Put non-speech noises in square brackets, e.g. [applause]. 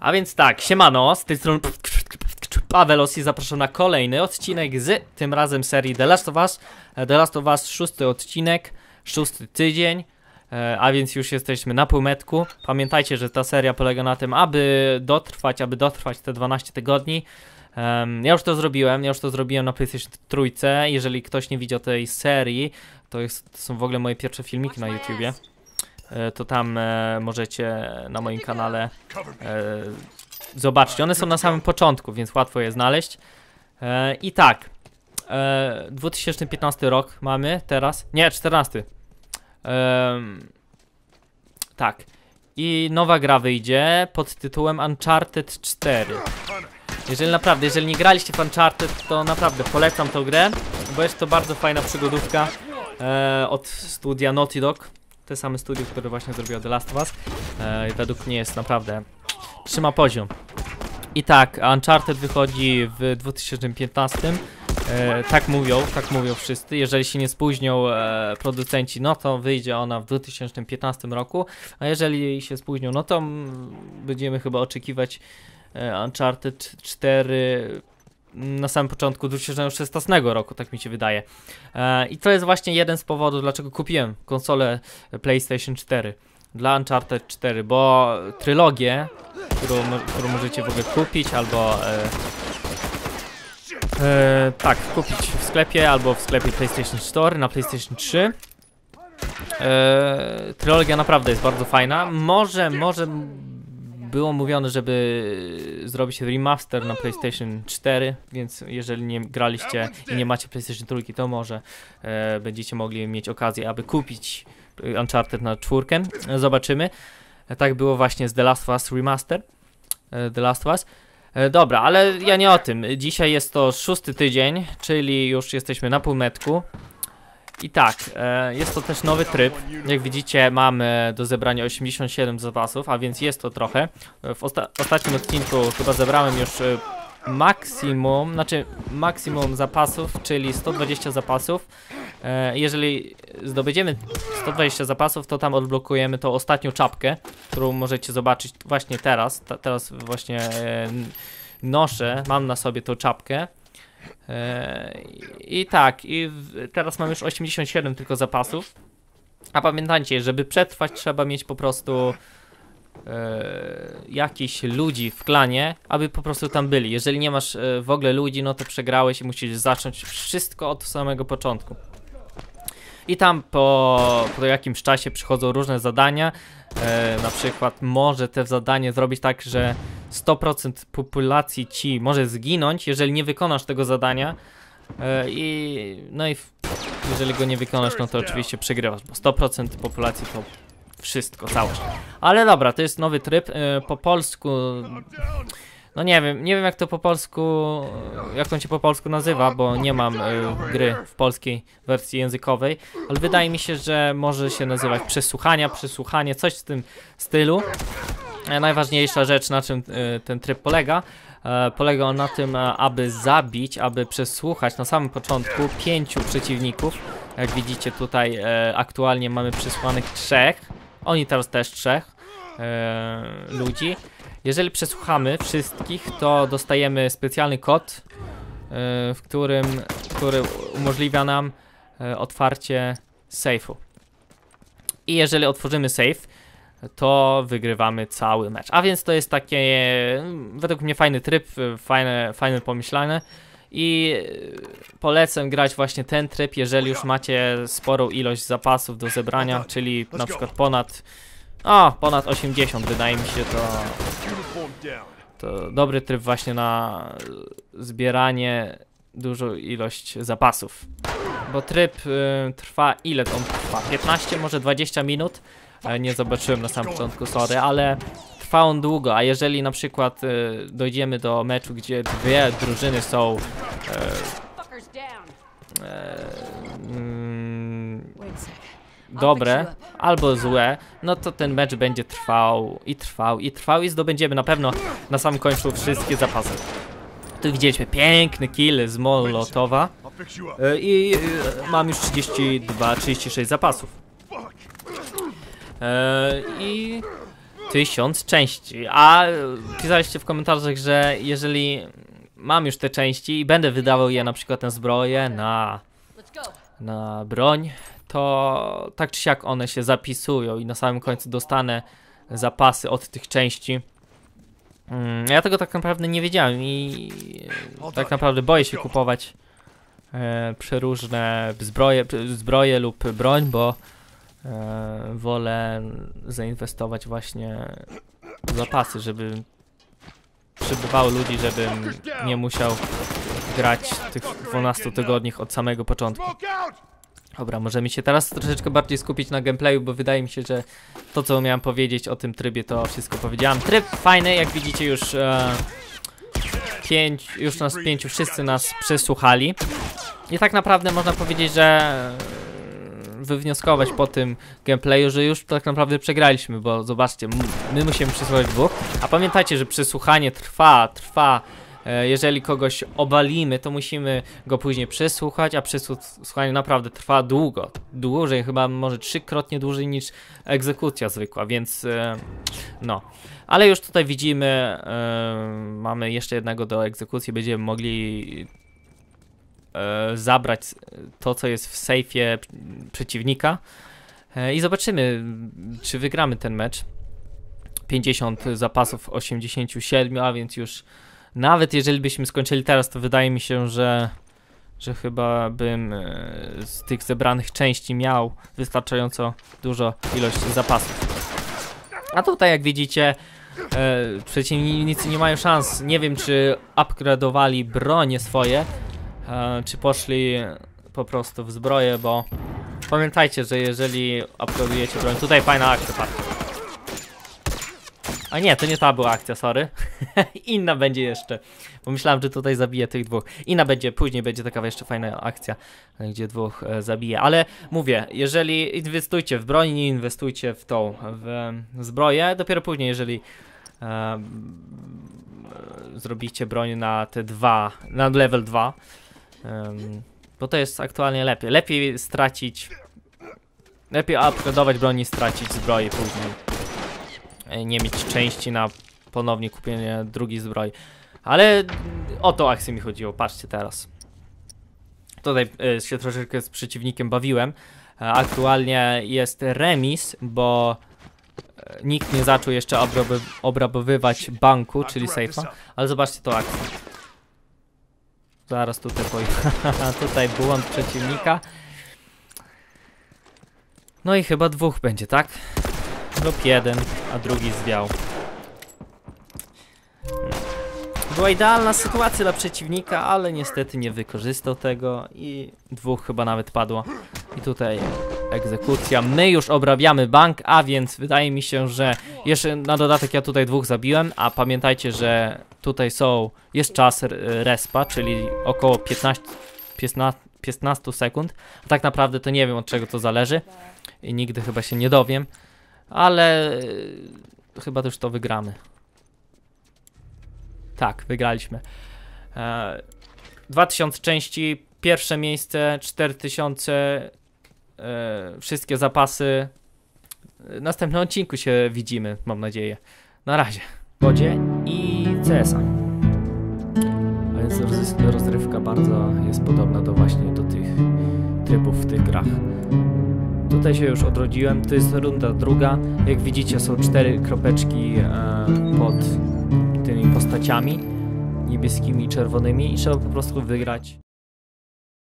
A więc tak, siemano, z tej strony Pawelos i zapraszam na kolejny odcinek z tym razem serii The Last of Us. The Last of Us, szósty odcinek, szósty tydzień, e, a więc już jesteśmy na półmetku. Pamiętajcie, że ta seria polega na tym, aby dotrwać, aby dotrwać te 12 tygodni. Ja już to zrobiłem, ja już to zrobiłem na PlayStation trójce. Jeżeli ktoś nie widział tej serii, to, jest, to są w ogóle moje pierwsze filmiki na YouTubie. E, to tam e, możecie na moim kanale e, zobaczyć. One są na samym początku, więc łatwo je znaleźć. E, I tak, e, 2015 rok mamy teraz, nie, 14. Em, tak. I nowa gra wyjdzie pod tytułem Uncharted 4. Jeżeli naprawdę, jeżeli nie graliście w Uncharted, to naprawdę polecam tą grę, bo jest to bardzo fajna przygodówka e, od studia Naughty Dog. Te same studio, które właśnie zrobiło The Last of Us. E, według mnie jest naprawdę trzyma poziom. I tak, Uncharted wychodzi w 2015. E, tak mówią, tak mówią wszyscy. Jeżeli się nie spóźnią e, producenci, no to wyjdzie ona w 2015 roku. A jeżeli się spóźnią, no to będziemy chyba oczekiwać e, Uncharted 4 na samym początku 2016 roku, tak mi się wydaje. E, I to jest właśnie jeden z powodów, dlaczego kupiłem konsolę PlayStation 4 dla Uncharted 4, bo trylogię, którą, którą możecie w ogóle kupić albo e, e, tak, kupić w sklepie albo w sklepie PlayStation Store na PlayStation 3. E, trylogia naprawdę jest bardzo fajna. Może, może było mówione, żeby zrobić remaster na PlayStation 4, więc jeżeli nie graliście i nie macie PlayStation 3, to może e, będziecie mogli mieć okazję, aby kupić e, Uncharted na czwórkę. Zobaczymy. Tak było właśnie z The Last of Us Remaster. E, The Last of Us. E, Dobra, ale ja nie o tym. Dzisiaj jest to szósty tydzień, czyli już jesteśmy na półmetku. I tak, e, jest to też nowy tryb. Jak widzicie, mamy do zebrania 87 zapasów, a więc jest to trochę. W osta ostatnim odcinku chyba zebrałem już e, maksimum, znaczy maksimum zapasów, czyli 120 zapasów. E, Jeżeli zdobędziemy 120 zapasów, to tam odblokujemy tą ostatnią czapkę, którą możecie zobaczyć właśnie teraz. Ta, teraz właśnie noszę, mam na sobie tą czapkę. E, I tak, i teraz mam już 87 tylko zapasów. A pamiętajcie, żeby przetrwać trzeba mieć po prostu e, ludzi w klanie, aby po prostu tam byli. Jeżeli nie masz e, w ogóle ludzi, no to przegrałeś i musisz zacząć wszystko od samego początku. I tam po, po jakimś czasie przychodzą różne zadania. E, na przykład może te zadanie zrobić tak, że 100% populacji ci może zginąć, jeżeli nie wykonasz tego zadania. E, I no i jeżeli go nie wykonasz, no to oczywiście przegrywasz, bo 100% populacji to wszystko, całość. Ale dobra, to jest nowy tryb. E, po polsku. No nie wiem, nie wiem jak to po polsku, jak on się po polsku nazywa, bo nie mam e, gry w polskiej wersji językowej, ale wydaje mi się, że może się nazywać przesłuchania, przesłuchanie, coś w tym stylu. E, najważniejsza rzecz, na czym e, ten tryb polega, e, polega on na tym, aby zabić, aby przesłuchać na samym początku pięciu przeciwników. Jak widzicie tutaj aktualnie mamy przesłanych trzech, oni teraz też trzech ludzi. Jeżeli przesłuchamy wszystkich, to dostajemy specjalny kod, w którym, który umożliwia nam otwarcie safe'u. I jeżeli otworzymy safe, to wygrywamy cały mecz. A więc to jest takie, według mnie fajny tryb, fajne, fajne pomyślane i polecam grać właśnie ten tryb, jeżeli już macie sporą ilość zapasów do zebrania, czyli na przykład ponad, o, ponad 80 wydaje mi się to, to dobry tryb właśnie na zbieranie dużą ilość zapasów. Bo tryb y, trwa, ile on trwa? 15, może 20 minut? E, nie zobaczyłem na samym początku, sorry, ale trwa on długo, a jeżeli na przykład y, dojdziemy do meczu, gdzie dwie drużyny są e, e, mm, dobre albo złe, no to ten mecz będzie trwał i trwał i trwał i zdobędziemy na pewno na samym końcu wszystkie zapasy. Tu widzieliśmy piękny kill z Molotowa e, i e, mam już 32, 36 zapasów. E, I tysiąc części. A pisaliście w komentarzach, że jeżeli mam już te części i będę wydawał je na przykład na zbroję, na, na broń, to tak czy siak one się zapisują i na samym końcu dostanę zapasy od tych części. Mm, Ja tego tak naprawdę nie wiedziałem i e, tak naprawdę boję się kupować e, przeróżne zbroje, zbroje lub broń, bo wolę zainwestować właśnie w zapasy, żeby przybywało ludzi, żebym nie musiał grać tych 12 tygodni od samego początku. Dobra, możemy się teraz troszeczkę bardziej skupić na gameplayu, bo wydaje mi się, że to co miałem powiedzieć o tym trybie, to wszystko powiedziałem. Tryb fajny, jak widzicie już e, pięć, już nas pięciu, wszyscy nas przesłuchali. I tak naprawdę można powiedzieć, że e, wywnioskować po tym gameplayu, że już tak naprawdę przegraliśmy, bo zobaczcie, my musimy przesłuchać dwóch, a pamiętajcie, że przesłuchanie trwa, trwa. E, Jeżeli kogoś obalimy, to musimy go później przesłuchać, a przesłuchanie naprawdę trwa długo. Dłużej, chyba może trzykrotnie dłużej niż egzekucja zwykła, więc e, no. Ale już tutaj widzimy, e, mamy jeszcze jednego do egzekucji, będziemy mogli zabrać to, co jest w sejfie przeciwnika e, i zobaczymy, czy wygramy ten mecz. 50 zapasów 87, a więc już nawet jeżeli byśmy skończyli teraz, to wydaje mi się, że, że chyba bym e, z tych zebranych części miał wystarczająco dużo ilość zapasów. A tutaj jak widzicie, e, przeciwnicy nie mają szans. Nie wiem, czy upgrade'owali bronie swoje, e, czy poszli po prostu w zbroję, bo pamiętajcie, że jeżeli upgrade'ujecie broń, tutaj fajna akcja, patrz. A nie, to nie ta była akcja, sorry. [laughs] Inna będzie jeszcze. Bo myślałem, że tutaj zabiję tych dwóch. Inna będzie, później będzie taka jeszcze fajna akcja, e, gdzie dwóch e, zabiję. Ale mówię, jeżeli inwestujcie w broń, nie inwestujcie w tą, w e, zbroję. Dopiero później, jeżeli e, e, zrobicie broń na te dwa, na level 2. em, bo to jest aktualnie lepiej. Lepiej stracić. Lepiej upgrade'ować broń i stracić zbroję później e, nie mieć części na ponownie kupienie drugiej zbroi. Ale o tą akcję mi chodziło, patrzcie teraz. Tutaj e, się troszeczkę z przeciwnikiem bawiłem. E, Aktualnie jest remis, bo nikt nie zaczął jeszcze obrabowywać banku, czyli safe'a. Ale zobaczcie tą akcję. Zaraz tutaj [laughs] tutaj błąd przeciwnika. No i chyba dwóch będzie, tak? lub jeden, a drugi zwiał. Była idealna sytuacja dla przeciwnika, ale niestety nie wykorzystał tego i dwóch chyba nawet padło. I tutaj egzekucja. My już obrabiamy bank, a więc wydaje mi się, że jeszcze na dodatek ja tutaj dwóch zabiłem, a pamiętajcie, że tutaj są, jest czas respa, czyli około 15, 15, 15 sekund. A tak naprawdę to nie wiem od czego to zależy i nigdy chyba się nie dowiem ale y, chyba też to wygramy. Tak, wygraliśmy. E, 2000 części, pierwsze miejsce, 4000, e, wszystkie zapasy. W następnym odcinku się widzimy, mam nadzieję. Na razie. Wodzie i CS-a. A więc roz- rozrywka bardzo jest podobna do właśnie do tych trybów w tych grach. Tutaj się już odrodziłem, to jest runda druga. Jak widzicie są cztery kropeczki e, pod tymi postaciami niebieskimi i czerwonymi i trzeba po prostu wygrać